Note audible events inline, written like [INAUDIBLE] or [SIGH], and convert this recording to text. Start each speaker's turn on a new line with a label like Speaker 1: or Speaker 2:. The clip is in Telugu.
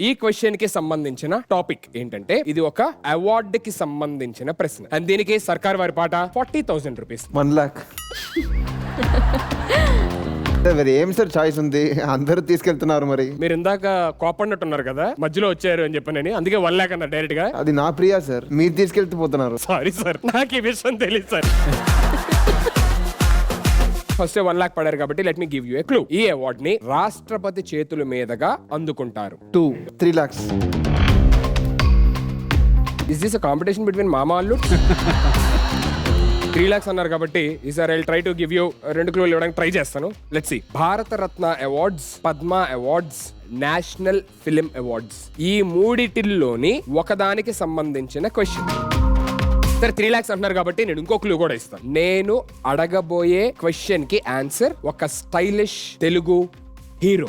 Speaker 1: ఈ క్వశ్చన్కి సంబంధించిన టాపిక్ ఏంటంటే ఇది ఒక అవార్డు కి సంబంధించిన ప్రశ్న. అండ్ దీనికి సర్కార్ వారి పాట forty thousand rupees
Speaker 2: one lakh మరి ఏం సార్ చాయిస్ ఉంది? అందరూ తీసుకెళ్తున్నారు మరి.
Speaker 1: మీరు ఇందాక కోపడినట్టున్నారు కదా మధ్యలో వచ్చారు అని చెప్పనని అందుకే వన్ ల్యాక్ అన్నారు డైరెక్ట్గా.
Speaker 2: అది నా ప్రియా సార్. మీరు తీసుకెళ్తూ పోతున్నారు.
Speaker 1: సారీ సార్ నాకు ఈ విషయం తెలియదు సార్ [LAUGHS] ఫస్ట్ వన్ లాక్ పడారు కాబట్టి let me give you a clue ఈ అవార్డ్ని రాష్ట్రపతి చేతుల మీదుగా అందుకుంటారు.
Speaker 2: Two three lakhs
Speaker 1: is this competition between మామా అల్లు త్రీ లాక్స్ అన్నారు కాబట్టి ఈసారి I try to give you రెండు క్లూలు ఇవ్వడానికి ట్రై చేస్తాను. Let's see Bharat Ratna awards Padma awards national film awards ఈ మూడిటిల్లోని ఒకదానికి సంబంధించిన క్వశ్చన్ సరే త్రీ లాక్స్ అంటున్నారు కాబట్టి నేను ఇంకో క్లూ కూడా ఇస్తాను. నేను అడగబోయే క్వశ్చన్కి ఆన్సర్ ఒక స్టైలిష్ తెలుగు హీరో